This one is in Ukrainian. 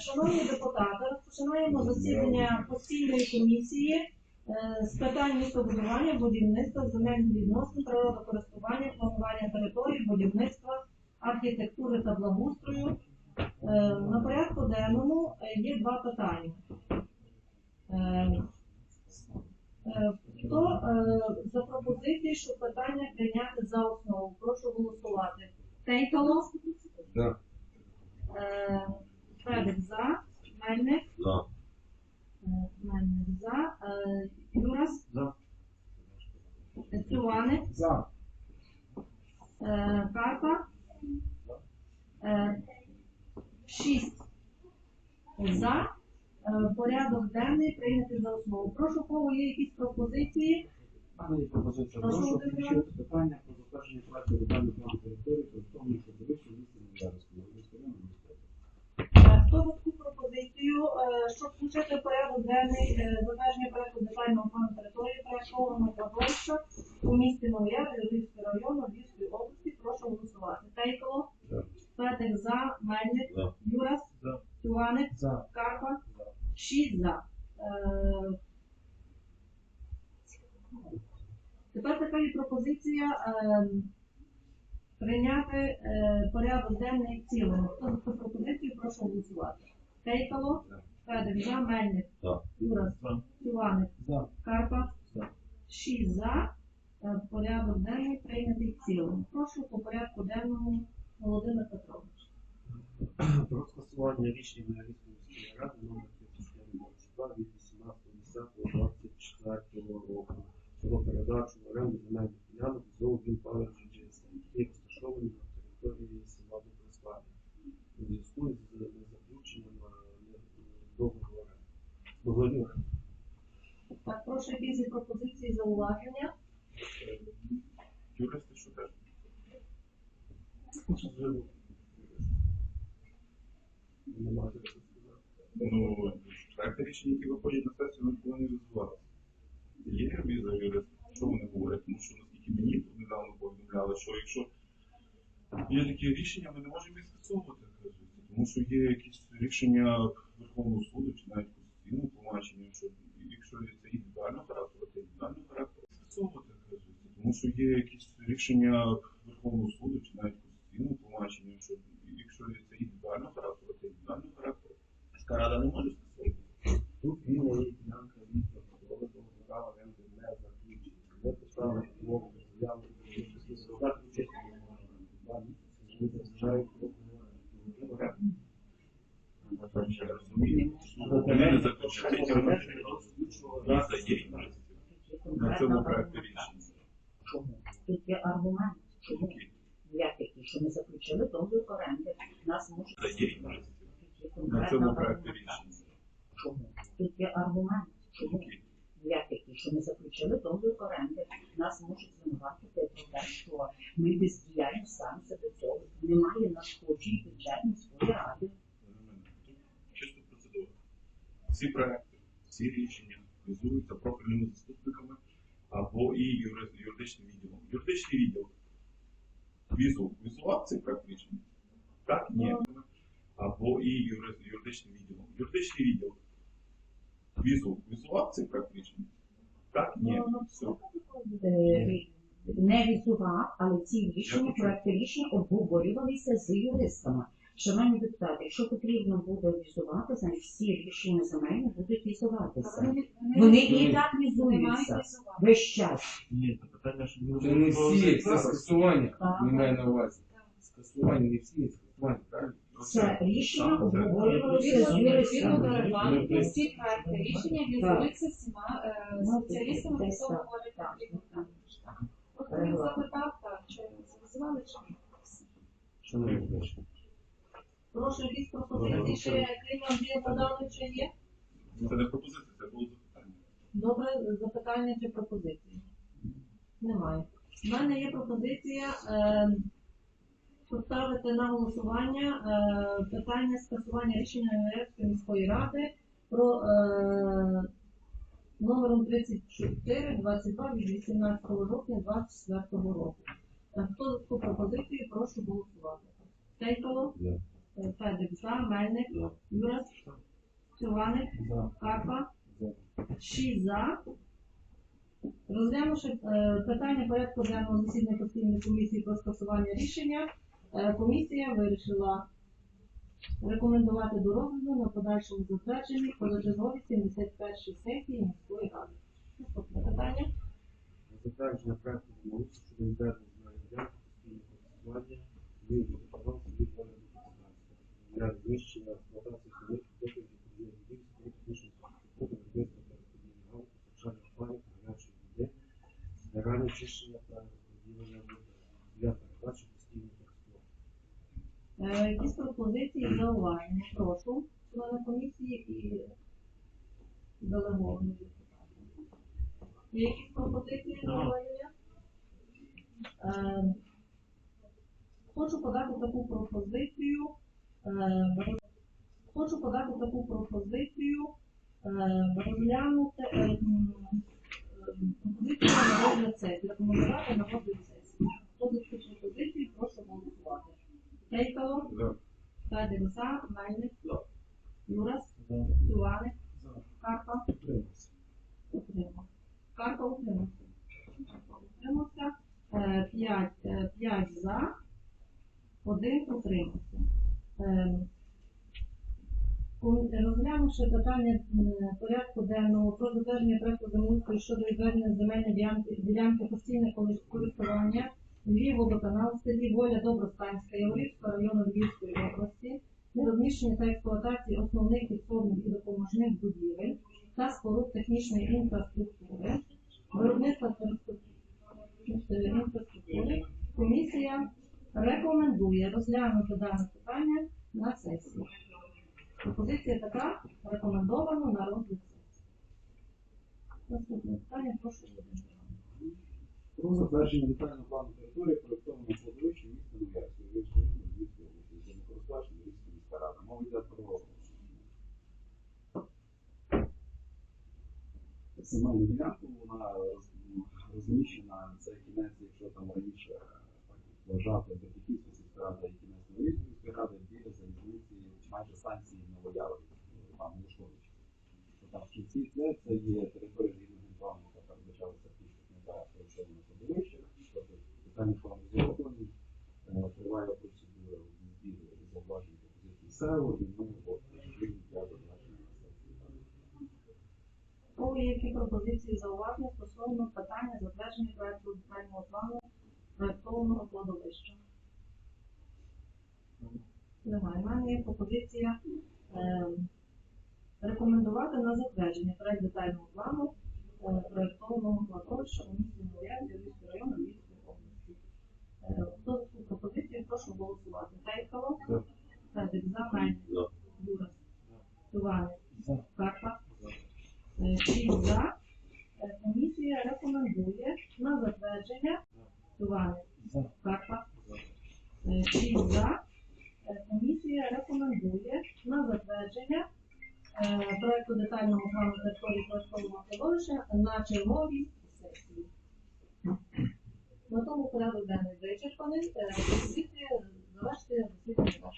Шановні депутати, розпочинаємо засідання постійної комісії е, з питань містобудування, будівництва, земельних відносин, природокористування, планування територій, будівництва, архітектури та благоустрою. Е, На порядку денному е, є два питання. Хто за пропозиції, щоб питання прийняти за основу? Прошу голосувати. Тейкало? За. Е, Федик за, Мельник, За. е, Мельник за, е, Юрас, За. Цюваник, За. е, Карпа, е, шість за. Е, Порядок денний прийнятий за основу. Прошу, у кого є якісь пропозиції? Пане пропозиція. Прошу, Прошу включити питання про затвердження проекту детального плану території та встановлення подивився місце Нежарського. Е, Хто за таку пропозицію, е, щоб включити порядок денний е, затвердження проекту детального плану території проектованого кладовища у місті Новояр, Львівського району, Львівської області, прошу голосувати. Тейкало. Петик за, Мельник, За. Юрас, За. Карпа, шість за. Е, Тепер така є пропозиція е, прийняти е, порядок денний в цілому. Хто за цю пропозицію, прошу голосувати. Тейкало. Федик за, Мельник, За. Юрас, За. Тюваник, За. Карпа, За. шість за. Е, Порядок денний прийнятий в цілому. Прошу по порядку денному Володимир Петрович. Про скасування рішення міської ради номер 3422 від 18.10.24 року про передачу в оренду земельних ділянок ЗОВ Вінпауер GGS, які розташовані на території села Доброславі у зв'язку з незаключенням е, договору оренди. Договорів оренди. Так, прошу якісь є пропозиції зауваження. Юристи, що кажуть? Немає що сказати. Ну, проекти рішення, які виходять на сесію, вони повинні розвиватися. Є віза що вони говорять? Тому що наскільки мені тут недавно повідомляли, що якщо є такі рішення, ми не можемо їх скасовувати. Тому що є якісь рішення Верховного суду чи навіть конституційного тлумачення, що якщо це індивідуального характеру, то індивідуального характеру скасовувати. Тому що є якісь рішення Верховного суду чи навіть конституційного тлумачення, що якщо це індивідуального характеру, то індивідуального характеру. Міська рада не може скасовувати. Тут вільна є ділянка вікна, коли договора оренди не заключені. Ми поставили умову, заяву, що заклад участі не може. Договори оренди. Я розумію. Ну, Вони не заключають, і вони не роблять. Віза є. На цьому проекті рішення. Чому? Тут є аргумент, чому я такий, що ми заключили договір оренди, нас можуть На цьому аргумент. рішення. Чому? Тут є аргумент, чому Окей. я такий, що ми заключили договір оренди, нас можуть звинуватити про те, що ми бездіяльно ставимося до цього. Немає надходжень бюджет міської ради. Чисто процедура. Всі проекти, всі рішення візуються профільними заступниками або і юридичним відділом. Юридичний відділ візу, візував цей проект рішення? Так? Ні. Або і юри- юридичним відділом. Юридичний відділ візу, візував цей проект рішення? Так? Ні. Все. Е, Не візував, але ці рішення, почув. проекти рішення обговорювалися з юристами. Шановні депутати, якщо потрібно буде візувати, значить всі рішення земельні будуть візуватися. Вони і так візуються весь час. Ні, це питання, що Це не всі, це скасування, Так. не маю на увазі. Скасування не всі, скасування, правильно? Це рішення обговорювалося з Відповідно до регламенту, всі проекти рішення візуються всіма е, Ну, спеціалістами, десь хто так, говорить так, так. От він запитав, так, чи визивали, чи ні. Шановні депутати, Прошу якісь пропозиції ще крім Андрія Богдановича є? Це не пропозиція, це було запитання. Добре, запитання чи пропозиції? Немає. У мене є пропозиція е, поставити на голосування е, питання скасування рішення Неревської міської ради про е, номером 34 22 від 18 жовтня 24 року. Е, Хто за таку пропозицію, прошу голосувати. Тейкало, Е, Федик за, Мельник, Юрас, Іваник, За. Карпа. 6 за. Розглянувши питання порядку денного засідання постійної комісії про скасування рішення, комісія вирішила рекомендувати до розгляду на подальшому затвердженні позачерговій 71 сесії міської ради. Наступне питання. Затвердження проекту замовлення щодо відведення земельної ділянки постійного користування від водоканалу від для знищення експлуатації самих доказів відповідних чищення та розподілення води для передачі постійного користування. Е, Якісь пропозиції зауваження? Прошу члена комісії і делеговані депутати. Є якісь пропозиції зауваження? Е, Хочу подати таку пропозицію. е, Хочу подати таку пропозицію е, розглянути е, м, е, пропозицію на розгляд сесії, рекомендувати на розгляд сесії. Хто за цю пропозицію, прошу голосувати. Кейкало, За. Федик за, Мельник, За. Юрас, За. Іваник, За. Карпа, Утримався. утримав. Утримався. Утримався. Е, П'ять, е, п'ять за, один утримався. Е, ком- Розглянувши питання порядку денного про затвердження проекту землеустрою щодо відведення земельної ділянки, ділянки постійне користування Львів-водоканал в селі Воля Добростанська Яворівського району Львівської області розміщення та експлуатації основних підсобних і допоможних будівель та споруд технічної інфраструктури, інфраструктури, комісія рекомендує розглянути дане питання на сесії. Пропозиція така рекомендовано на розгляд сесії. Наступне питання, прошу. Про затвердження детального плану території проєктованого кладовища міста Новоярської Львівської області, землекористувач Львівської міська рада. Мова йде про земельну ділянку, вона роз- розміщена, це кінець, якщо там раніше е, вважати Бердиківська сільська рада і кінець Новоярської міської ради, біля залізниці майже станції Новояворів, е, там Лушкович. То Там в кінці це, це є територія рівного плану, яка передбачалася в після кінця проєктованого кладовища. Тобто питання плану зроблені, е, триває процедура збіру і зауважень пропозицій СЕО, і ми які пропозиції зауваження стосовно питання затвердження проекту детального плану проектованого кладовища? Немає. У мене є пропозиція е, рекомендувати на затвердження проект детального плану е, проектованого кладовища у місті Новоярськ, Львівського району Львівської області. Е, Хто за цю пропозицію, прошу голосувати. Тайкало, За. Федик за, Мельник, За. Юрас, Іванець, Карпа, Е, Шість за. Комісія рекомендує на затвердження Е, за. Е, Комісія рекомендує на затвердження е, проекту детального плану території проектового кладовища на черговій сесії. На тому порядок денний вичерпаний. Завершити засідання.